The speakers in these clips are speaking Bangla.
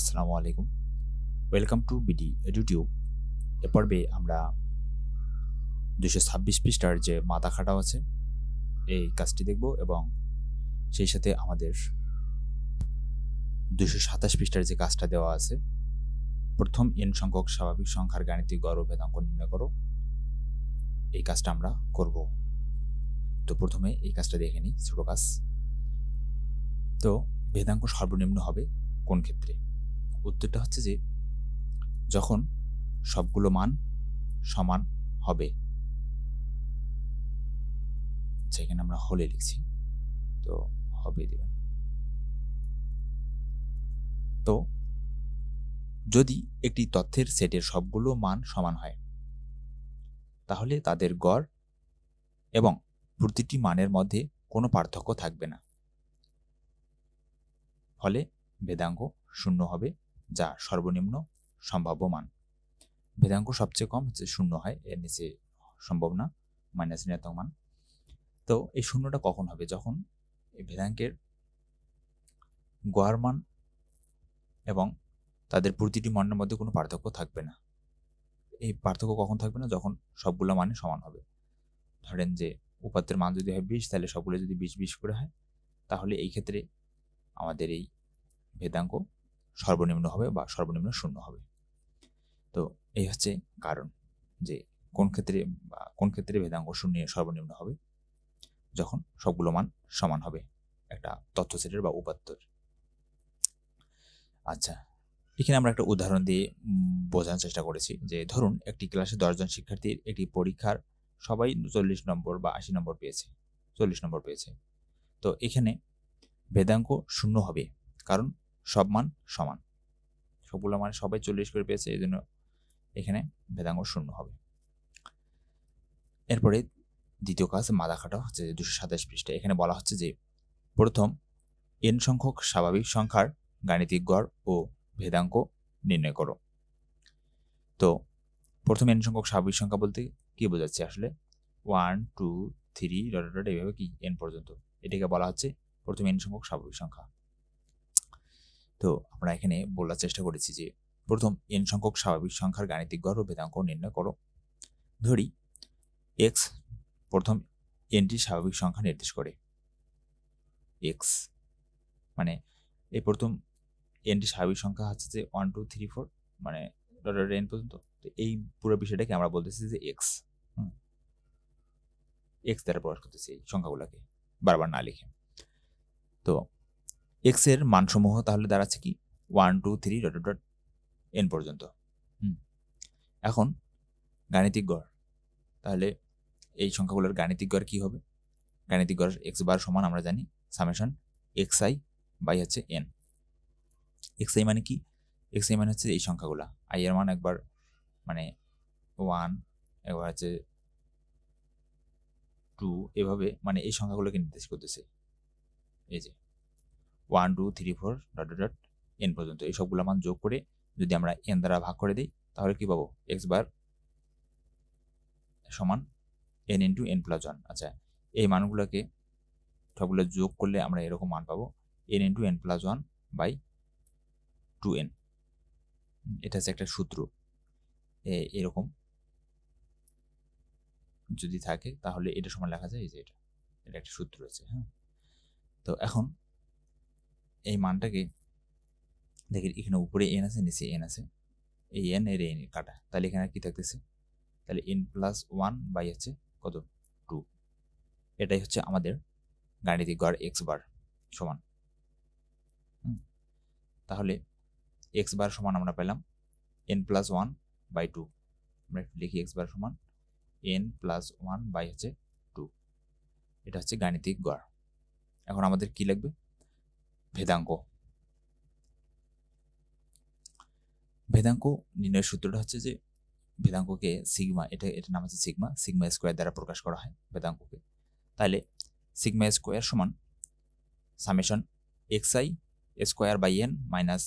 আসসালামু আলাইকুম। ওয়েলকাম টু বিডি ইউটিউব এ পর্বে আমরা দুশো ছাব্বিশ পৃষ্ঠার যে মাথা খাটাও আছে, এই কাজটি দেখব এবং সেই সাথে আমাদের দুশো সাতাশ পৃষ্ঠার যে কাজটা দেওয়া আছে, প্রথম এন সংখ্যক স্বাভাবিক সংখ্যার গাণিতিক ও ভেদাঙ্ক নির্ণয় করো। এই কাজটা আমরা করব। তো প্রথমে এই কাজটা দেখে নিই, ছোট কাজ। তো ভেদাঙ্ক সর্বনিম্ন হবে কোন ক্ষেত্রে? উত্তরটা হচ্ছে যে, যখন সবগুলো মান সমান হবে। আচ্ছা এখানে আমরা হলে লিখছি। তো হবে দেবেন। তো যদি একটি তথ্যের সেটের সবগুলো মান সমান হয়, তাহলে তাদের গড় এবং প্রতিটি মানের মধ্যে কোনো পার্থক্য থাকবে না। ফলে বেদাঙ্ক শূন্য হবে। যা সর্বনিম্ন সম্ভাব্য মান ভেদাঙ্ক সবচেয়ে কম হচ্ছে শূন্য হয়, এর নিচে সম্ভব না, মাইনাস ঋণাত্মক মান। তো এই শূন্যটা কখন হবে? যখন এই ভেদাঙ্কের গড় মান এবং তাদের প্রতিটি মানের মধ্যে কোনো পার্থক্য থাকবে না। এই পার্থক্য কখন থাকবে না? যখন সবগুলো মানে সমান হবে। ধরেন যে উপাত্তের মান যদি হয় বিশ, তাহলে সবগুলো যদি বিশ বিশ করে হয়, তাহলে এই ক্ষেত্রে আমাদের এই ভেদাঙ্ক সর্বনিম্ন হবে বা সর্বনিম্ন শূন্য হবে। তো এই হচ্ছে কারণ যে কোন ক্ষেত্রে বা কোন ক্ষেত্রে ভেদাঙ্গ শূন্য সর্বনিম্ন হবে? যখন সবগুলো মান সমান হবে একটা তথ্য সেটের বা উপাত্তর। আচ্ছা এখানে আমরা একটা উদাহরণ দিয়ে বোঝানোর চেষ্টা করেছি যে ধরুন একটি ক্লাসে দশজন শিক্ষার্থীর একটি পরীক্ষার সবাই চল্লিশ নম্বর বা আশি নম্বর পেয়েছে, চল্লিশ নম্বর পেয়েছে। তো এখানে ভেদাঙ্ক শূন্য হবে কারণ সব মান সমান। সবগুলো মানে সবাই চল্লিশ করে পেয়েছে এই জন্য এখানে ভেদাঙ্ক শূন্য হবে। এরপরে দ্বিতীয় কাজ মাদা খাটা হচ্ছে দুশো সাতাশ পৃষ্ঠা এখানে বলা হচ্ছে যে প্রথম, এন সংখ্যক স্বাভাবিক সংখ্যার গাণিতিক গড় ও ভেদাঙ্ক নির্ণয় করো। তো প্রথম এন সংখ্যক স্বাভাবিক সংখ্যা বলতে কি বোঝাচ্ছে আসলে? One, two, three dot dot, এইভাবে কি এন পর্যন্ত? এটাকে বলা হচ্ছে প্রথম এন সংখ্যক স্বাভাবিক সংখ্যা। তো আমরা এখানে বলার চেষ্টা করেছি যে, প্রথম এন সংখ্যক স্বাভাবিক সংখ্যার গাণিতিক গড় ও ভেদাঙ্ক নির্ণয় করো। ধরি এক্স প্রথম এনটি স্বাভাবিক সংখ্যা নির্দেশ করে। এক্স মানে এই প্রথম এনটি স্বাভাবিক সংখ্যা হচ্ছে যে ওয়ান টু থ্রি ফোর মানে এন পর্যন্ত। তো এই পুরো বিষয়টাকে আমরা বলতেছি যে এক্স এক্স দ্বারা প্রকাশ করতেছি এই সংখ্যাগুলোকে, বারবার না লিখে। তো এক্সের মানসমূহ তাহলে দাঁড়াচ্ছে কি? One two three dot dot N পর্যন্ত। এখন গাণিতিক গড়। তাহলে এই সংখ্যাগুলোর গাণিতিক গড় কি হবে? গাণিতিক গড় এক্স বার সমান আমরা জানি সামেশন এক্স আই বাই হচ্ছে এন এক্স আই মানে কি? এক্স আই মানে হচ্ছে এই সংখ্যাগুলো। আই এর মান একবার মানে ওয়ান একবার হচ্ছে টু এভাবে মানে এই সংখ্যাগুলোকে নির্দেশ করতেছে। এই যে। One two three four dot dot N পর্যন্ত। এই সবগুলো মান যোগ করে যদি আমরা এন দ্বারা ভাগ করে দিই, তাহলে কি পাবো? এক্স বার সমান N into N plus one আচ্ছা এই মানগুলোকে সবগুলো যোগ করলে আমরা এরকম মান পাবো N into N plus one by two N এটা হচ্ছে একটা সূত্র। এরকম যদি থাকে, তাহলে এটা সমান লেখা যায়, এই যে এটা। এটা একটা সূত্র আছে হ্যাঁ। তো এখন এই মানটাকে দেখি, এখানে উপরে এন আছে, নিচে এন আছে। এই এন এর এন কাটা। তাহলে এখানে কি থাকতেছে? তাহলে এন প্লাস ওয়ান বাই হচ্ছে কত? টু এটাই হচ্ছে আমাদের গাণিতিক গড় এক্স বার সমান। তাহলে এক্স বার সমান আমরা পেলাম N plus one by two আমরা লিখি এক্স বার সমান এন প্লাস ওয়ান বাই হচ্ছে টু এটা হচ্ছে গাণিতিক গড়। এখন আমাদের কি লাগবে? ভেদাঙ্ক ভেদাঙ্ক নির্ণয়ের সূত্রটা হচ্ছে যে ভেদাঙ্ককে সিগমা, এটা এটার নাম হচ্ছে সিগমা সিগমা স্কোয়ার দ্বারা প্রকাশ করা হয় ভেদাঙ্ককে তাহলে সিগমা স্কোয়ার সমান summation X I square by N minus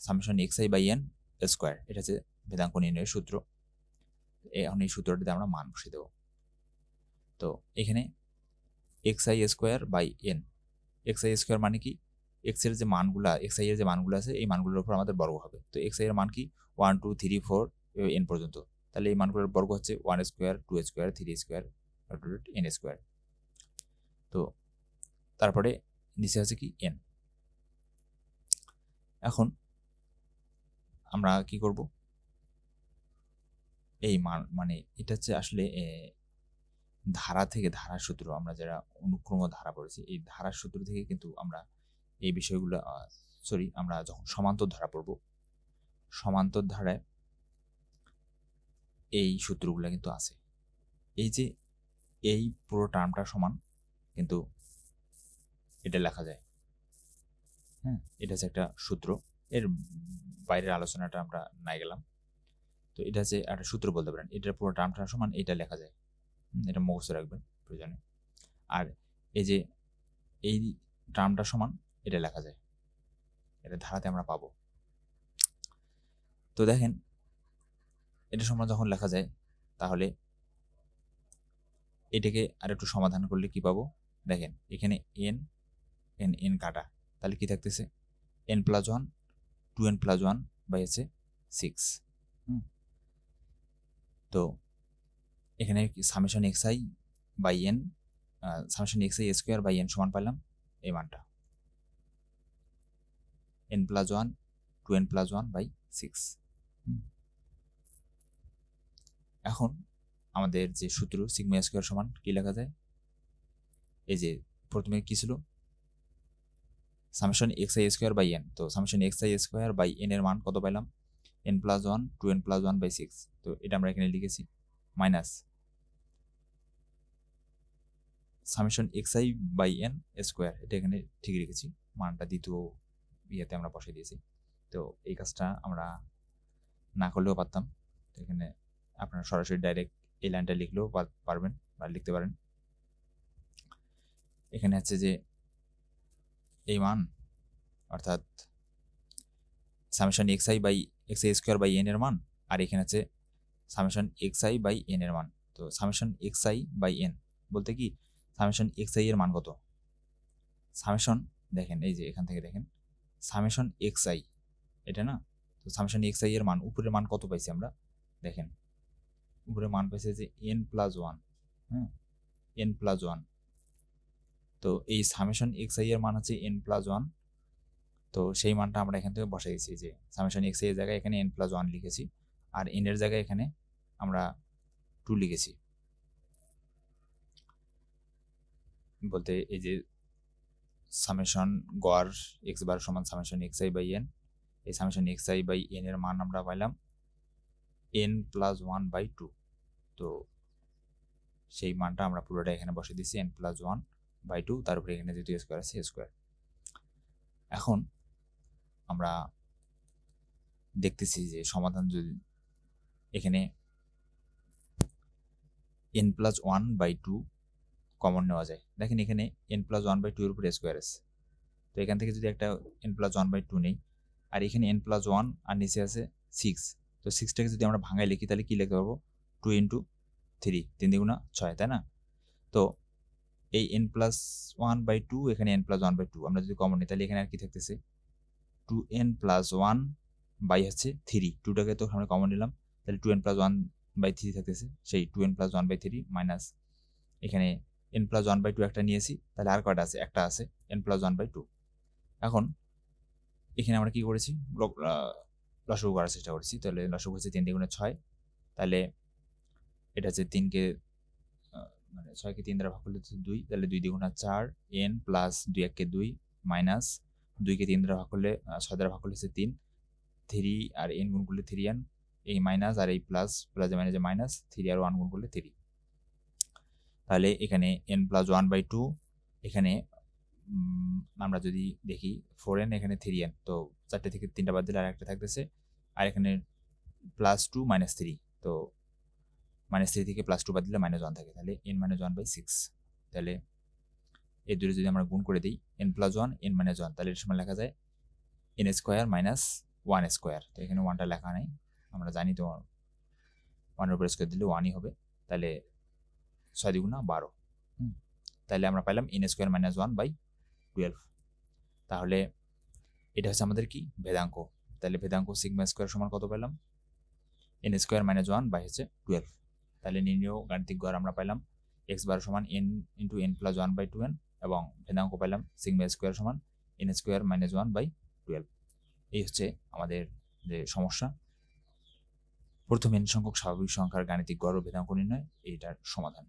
summation X I by N square. এটা হচ্ছে ভেদাঙ্ক নির্ণয়ের সূত্র। এখন এই সূত্রটিতে আমরা মান বসিয়ে দেব। তো এখানে X I square by N. X I square মানে কি? এক্সের যে মানগুলা এক্স আই এর যে মানগুলো আছে, এই মানগুলোর উপর আমাদের বর্গ হবে। তো এক্স আই এর মান কি? One two three four N পর্যন্ত। তাহলে এই মানগুলোর বর্গ হচ্ছে one square two square three square N square তো তারপরে নিচে আছে কি? এন এখন আমরা কি করব? এই মান মানে এটা হচ্ছে আসলে ধারা থেকে ধারা সূত্র। আমরা যারা অনুক্রম ধারা পড়েছি, এই ধারা সূত্র থেকে কিন্তু আমরা এই বিষয়গুলো সরি আমরা যখন সমান্তর ধারা পড়ব সমান্তর ধারায় এই সূত্রগুলো কিন্তু আছে। এই যে এই পুরো টার্মটা সমান, কিন্তু এটা লেখা যায়। হ্যাঁ এটা হচ্ছে একটা সূত্র। এর বাইরের আলোচনাটা আমরা নাই গেলাম। তো এটা হচ্ছে একটা সূত্র বলতে পারেন। এটার পুরো টার্মটা সমান, এটা লেখা যায়। এটা মুখস্থ রাখবেন প্রয়োজনে। আর এই যে এই টার্মটা সমান এটা লেখা যায়। এটা ধারাতে আমরা পাবো। তো দেখেন, এটা সমান যখন লেখা যায়, তাহলে এটাকে আর একটু সমাধান করলে কি পাবো? দেখেন, এখানে এন এন এন কাটা। তাহলে কি থাকতেছে? N plus one two N plus one by হচ্ছে সিক্স তো এখানে summation X I by N summation X I square by N সমান পাইলাম, এই মানটা। N plus one two N plus one by six এখন আমাদের যে সূত্র সিগমা স্কোয়ার সমান কি লেখা যায়? এই যে প্রথমে কি ছিল? Summation X I square by N তো summation X I square by N এর মান কত পাইলাম? N plus one two N plus one by six তো এটা আমরা এখানে লিখেছি minus summation X I by N square এটা এখানে ঠিক রেখেছি, মানটা দ্বিতীয় ইয়েতে আমরা বসে দিয়েছি। তো এই কাজটা আমরা না করলেও পারতাম। এখানে আপনারা সরাসরি ডাইরেক্ট এই লাইনটা লিখলেও পারবেন বা লিখতে পারেন। এখানে হচ্ছে যে, এই মান, অর্থাৎ summation X I by X I square by N এর মান, আর এখানে আছে summation X I by N এর মান। তো summation X I by N বলতে কি? সামেশন এক্স আই এর মান কত? সামেশন দেখেন, এই যে এখান থেকে দেখেন। সামেশন এক্স আই এটা না? তো সামেশন এক্স আই এর মান, উপরের মান কত পাইছি আমরা? দেখেন উপরে মান পেয়েছে যে এন প্লাস ওয়ান হ্যাঁ এন প্লাস ওয়ান তো এই সামেশন এক্স আই এর মান হচ্ছে এন প্লাস ওয়ান তো সেই মানটা আমরা এখান থেকে বসাই দিয়েছি যে সামেশন এক্স আই এর জায়গায় এখানে এন প্লাস ওয়ান লিখেছি, আর এন এর জায়গায় এখানে আমরা টু লিখেছি। বলতে এই যে সামেশন গড় এক্স বার সমান summation X I by N এই summation X I by N এর মান আমরা পাইলাম N plus one by two তো সেই মানটা আমরা পুরোটা এখানে বসে দিচ্ছি N plus one by two তার উপরে এখানে যেহেতু স্কোয়ার আছে স্কোয়ার এখন আমরা দেখতেছি যে সমাধান যদি এখানে N plus one by two common নেওয়া যায়। দেখেন এখানে N plus one by two এর উপরে স্কোয়ার আছে। তো এখান থেকে যদি একটা N plus one by two নেই, আর এখানে এন প্লাস ওয়ান আর নিচে আছে সিক্স তো সিক্সটাকে যদি আমরা ভাঙায় লিখি, তাহলে কী লিখতে পারব? টু ইন্টু থ্রি তিন দ্বিগুণা ছয়, তাই না? তো এই N plus one by two এখানে N plus one by two আমরা যদি কমন নিই, তাহলে এখানে আর কি থাকতেছে? Two N plus one by হচ্ছে থ্রি টুটাকে তো আমরা কমন নিলাম, তাহলে two N plus one by three থাকতেছে, সেই two N plus one by three minus এখানে N plus one by two একটা নিয়েছি, তাহলে আর কয়টা আছে? একটা আছে N plus one by two এখন এখানে আমরা কি করেছি? লসাগু করার চেষ্টা করেছি। তাহলে লসাগু হচ্ছে তিন দ্বিগুণে ছয়, তাহলে এটা হচ্ছে তিনকে মানে ছয়কে তিন দ্বারা ভাগ করলে দুই, তাহলে দুই দ্বিগুণা চার এন প্লাস দুই এককে দুই মাইনাস দুইকে তিন দ্বারা ভাগ করলে ছয় দ্বারা ভাগ করলে হচ্ছে তিন থ্রি আর এন গুণ করলে থ্রি এন এই মাইনাস আর এই প্লাস প্লাস মাইনাসে মাইনাস থ্রি আর ওয়ান গুণ করলে থ্রি তাহলে এখানে N plus one by two এখানে আমরা যদি দেখি ফোর এন এখানে থ্রি এন তো চারটে থেকে তিনটা বাদ দিলে আর একটা থাকতেছে। আর এখানে প্লাস টু মাইনাস থ্রি তো মাইনাস থ্রি থেকে প্লাস টু বাদ দিলে মাইনাস ওয়ান থাকে, তাহলে N minus one by six তাহলে এই দুটো যদি আমরা গুণ করে দিই N plus one N minus one তাহলে এর সময় লেখা যায় N square minus one square তো এখানে ওয়ানটা লেখা নেই, আমরা জানি তো ওয়ানের উপর স্কোয়ার দিলে ওয়ানই হবে। তাহলে ছয় দ্বিগুণা বারো। তাহলে আমরা পাইলাম N square minus one by twelve তাহলে এটা হচ্ছে আমাদের কি? ভেদাঙ্ক। তাহলে ভেদাঙ্ক সিগমা স্কোয়ার সমান কত পেলাম N square minus one by হচ্ছে টুয়েলভ তাহলে নির্ণয় গাণিতিক গড় আমরা পাইলাম এক্স বার সমান N into N plus one by two N এবং ভেদাঙ্ক পাইলাম সিগমা স্কোয়ার সমান N square minus one by twelve এই হচ্ছে আমাদের যে সমস্যা। প্রথম এন সংখ্যক স্বাভাবিক সংখ্যার গাণিতিক গড় ও ভেদাঙ্ক নির্ণয়, এইটার সমাধান।